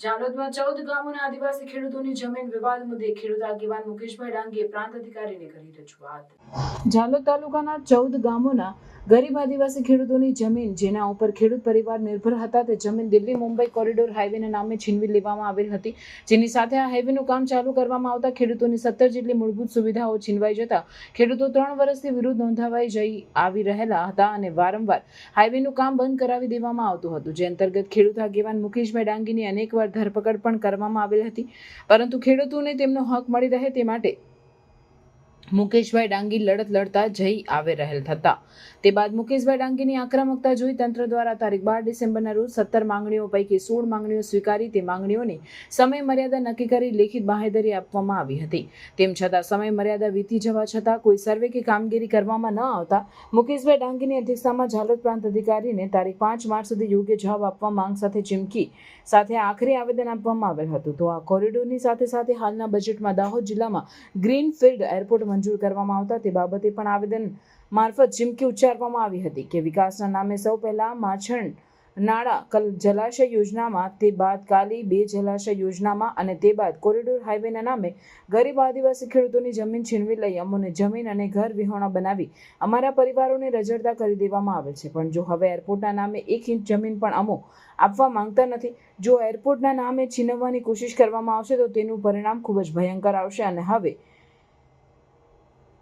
જાલોદમાં ચૌદ ગામોના આદિવાસી ખેડૂતોની જમીન વિવાદ મુદ્દે ખેડૂત આગેવાન મુકેશભાઈ ડાંગીએ પ્રાંત અધિકારીને કરી રજૂઆત. જાલોદ તાલુકાના ચૌદ ગામોના ગરીબ આદિવાસી ખેડૂતોની જમીન જેના ઉપર ખેડૂત પરિવાર નિર્ભર હતા તે જમીન દિલ્હી મુંબઈ કોરિડોર હાઈવેના નામે છીનવી લેવામાં આવેલ હતી. જેની સાથે આ હાઈવેનું કામ ચાલુ કરવામાં આવતા ખેડૂતોની સત્તર જેટલી મૂળભૂત સુવિધાઓ છીનવાઈ જતા ખેડૂતો ત્રણ વર્ષથી વિરુદ્ધ નોંધાવાઈ જઈ આવી રહેલા હતા અને વારંવાર હાઈવેનું કામ બંધ કરાવી દેવામાં આવતું હતું. જે અંતર્ગત ખેડૂત આગેવાન મુકેશભાઈ ડાંગીની અનેકવાર ધરપકડ પણ કરવામાં આવેલ હતી. પરંતુ ખેડૂતોને તેમનો હક મળી રહે તે માટે મુકેશભાઈ ડાંગી લડત લડતા જઈ આવે રહેલ થતા. તે બાદ મુકેશભાઈ ડાંગીની આક્રમકતા જોઈ તંત્ર દ્વારા તારીખ બાર ડિસેમ્બરના રોજ સત્તર માંગણીઓ પૈકી સોળ માંગણીઓ સ્વીકારી તે માંગણીઓની સમય મર્યાદા નક્કી કરી લેખિત બાહેધરી આપવામાં આવી હતી. તેમ છતાં સમય મર્યાદા વીતી જવા છતાં કોઈ સર્વે કે કામગીરી કરવામાં ન આવતા મુકેશભાઈ ડાંગીની અધ્યક્ષતામાં ઝાલોદ પ્રાંત અધિકારીને તારીખ પાંચ માર્ચ સુધી યોગ્ય જવાબ આપવા માંગ સાથે ચીમકી સાથે આખરી આવેદન આપવામાં આવેલ હતું. તો આ કોરિડોરની સાથે સાથે હાલના બજેટમાં દાહોદ જિલ્લામાં ગ્રીનફિલ્ડ એરપોર્ટ મંજૂર કરવામાં આવતા તે બાબતે પણ આવેદન મારફત ચીમકી ઉચ્ચારવામાં આવી હતી કે વિકાસના નામે સૌ પહેલાં માછણ નાળા કલ જલાશય યોજનામાં, તે બાદ કાલી બે જલાશય યોજનામાં અને તે બાદ કોરિડોર હાઈવેના નામે ગરીબ આદિવાસી ખેડૂતોની જમીન છીનવી લઈ અમોને જમીન અને ઘર વિહોણા બનાવી અમારા પરિવારોને રજડતા કરી દેવામાં આવે છે. પણ જો હવે એરપોર્ટના નામે એક ઇંચ જમીન પણ અમો આપવા માંગતા નથી, જો એરપોર્ટના નામે છીનવવાની કોશિશ કરવામાં આવશે તો તેનું પરિણામ ખૂબ જ ભયંકર આવશે અને હવે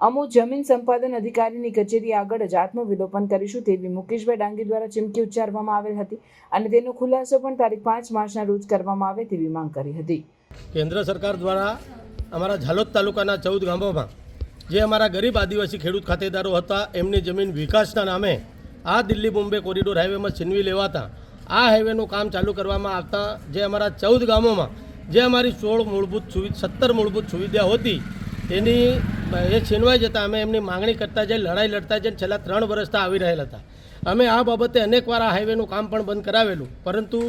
અમો જમીન સંપાદન અધિકારીની કચેરી આગળ જ આત્મવિલોપન કરીશું તેવી મુકેશભાઈ ડાંગી દ્વારા ચીમકી ઉચ્ચારવામાં આવેલ હતી અને તેનો ખુલાસો પણ તારીખ પાંચ માર્ચના રોજ કરવામાં આવે તેવી માંગ કરી હતી. કેન્દ્ર સરકાર દ્વારા અમારા ઝાલોદ તાલુકાના ચૌદ ગામોમાં જે અમારા ગરીબ આદિવાસી ખેડૂત ખાતેદારો હતા, એમની જમીન વિકાસના નામે આ દિલ્હી બોમ્બે કોરિડોર હાઈવેમાં છીનવી લેવાતા, આ હાઈવેનું કામ ચાલુ કરવામાં આવતા જે અમારા ચૌદ ગામોમાં જે અમારી સોળ મૂળભૂત સુવિધા સત્તર મૂળભૂત સુવિધાઓ હતી, તેની એ છીનવાઈ જતાં અમે એમની માંગણી કરતા જઈ, લડાઈ લડતા જઈને છેલ્લા ત્રણ વર્ષથી આવી રહેલા હતા. અમે આ બાબતે અનેકવાર આ હાઈવેનું કામ પણ બંધ કરાવેલું. પરંતુ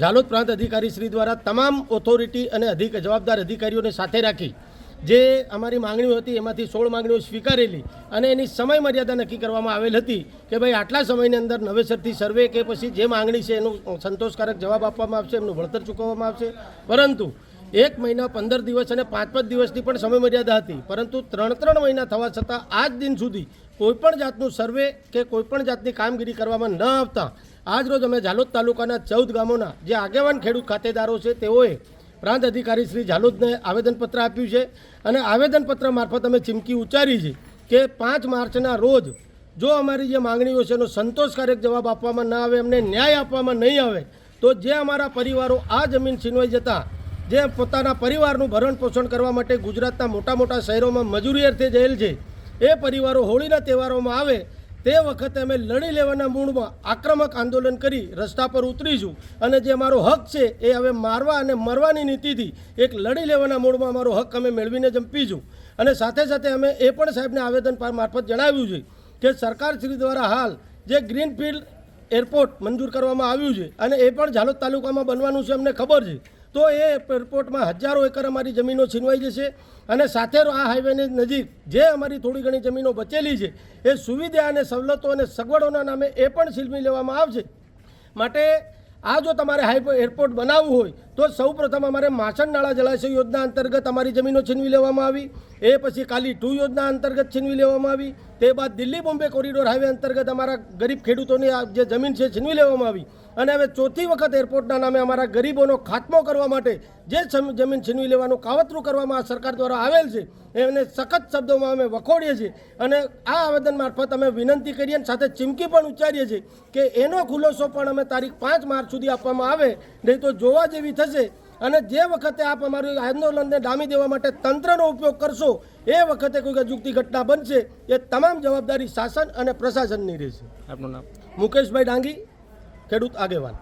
ઝાલોદ પ્રાંત અધિકારી શ્રી દ્વારા તમામ ઓથોરિટી અને અધિક, જવાબદાર અધિકારીઓને સાથે રાખી જે અમારી માંગણીઓ હતી એમાંથી સોળ માંગણીઓ સ્વીકારેલી અને એની સમય મર્યાદા નક્કી કરવામાં આવેલ હતી કે ભાઈ આટલા સમયની અંદર નવેસરથી સર્વે કે પછી જે માંગણી છે એનું સંતોષકારક જવાબ આપવામાં આવશે, એમનું વળતર ચૂકવવામાં આવશે. પરંતુ એક મહિના પંદર દિવસ અને પાંચ પાંચ દિવસની પણ સમય મર્યાદા હતી. પરંતુ ત્રણ ત્રણ મહિના થવા છતાં આજ દિન સુધી કોઈપણ જાતનું સર્વે કે કોઈપણ જાતની કામગીરી કરવામાં ન આવતા, આજ રોજ અમે ઝાલોદ તાલુકાના ચૌદ ગામોના જે આગેવાન ખેડૂત ખાતેદારો છે, તેઓએ પ્રાંત અધિકારી શ્રી ઝાલોદને આવેદનપત્ર આપ્યું છે અને આવેદનપત્ર મારફત અમે ચીમકી ઉચ્ચારી છે કે પાંચ માર્ચના રોજ જો અમારી જે માંગણીઓ છે એનો સંતોષકારક જવાબ આપવામાં ન આવે એમને ન્યાય આપવામાં નહીં આવે, તો જે અમારા પરિવારો આ જમીન છીનવાઈ જતાં જે પોતાના પરિવારનું ભરણ પોષણ કરવા માટે ગુજરાતના મોટા મોટા શહેરોમાં મજૂરી અર્થે જયેલ છે, એ પરિવારો હોળીના તહેવારોમાં આવે, તે વખતે અમે લડી લેવાના મૂળમાં આક્રમક આંદોલન કરી રસ્તા પર ઉતરીશું. અને જે અમારો હક છે, એ હવે મારવા અને મરવાની નીતિથી એક લડી લેવાના મૂળમાં અમારો હક અમે મેળવીને જંપીશું અને સાથે સાથે અમે એ પણ સાહેબને આવેદન મારફત જણાવ્યું છે કે સરકાર શ્રી દ્વારા હાલ જે ગ્રીનફિલ્ડ એરપોર્ટ મંજૂર કરવામાં આવ્યું છે અને એ પણ ઝાલોદ તાલુકામાં બનવાનું છે, અમને ખબર છે. તો એ એરપોર્ટમાં હજારો એકર અમારી જમીનો છીનવાઈ જશે અને સાથે આ હાઈવેની નજીક જે અમારી થોડી ઘણી જમીનો બચેલી છે, એ સુવિધા અને સવલતો અને સગવડોના નામે એ પણ છીનવી લેવામાં આવશે. માટે આ જો તમારે હાઈ એરપોર્ટ બનાવવું હોય, તો સૌપ્રથમ અમારે માછણ નાળા જળાશય યોજના અંતર્ગત અમારી જમીનો છીનવી લેવામાં આવી. એ પછી કાલી ટુ યોજના અંતર્ગત છીનવી લેવામાં આવી. તે બાદ દિલ્હી બોમ્બે કોરિડોર હાઈવે અંતર્ગત અમારા ગરીબ ખેડૂતોની જે જમીન છે, છીનવી લેવામાં આવી. અને હવે ચોથી વખત એરપોર્ટના નામે અમારા ગરીબોનો ખાત્મો કરવા માટે જે જમીન છીનવી લેવાનું કાવતરું કરવામાં આ સરકાર દ્વારા આવેલ છે એને સખત શબ્દોમાં અમે વખોડીએ છીએ. અને આ આવેદન મારફત અમે વિનંતી કરીએ અને સાથે ચીમકી પણ ઉચ્ચારીએ છીએ કે એનો ખુલાસો પણ અમે તારીખ પાંચ માર્ચ સુધી આપવામાં આવે નહીં તો જોવા જેવી થશે. અને જે વખતે આપ અમારું આંદોલનને ડામી દેવા માટે તંત્રનો ઉપયોગ કરશો એ વખતે કોઈ અજુગતી ઘટના બનશે એ તમામ જવાબદારી શાસન અને પ્રશાસનની રહેશે. આપનું નામ? મુકેશભાઈ ડાંગી. ખેડૂત આગેવાન.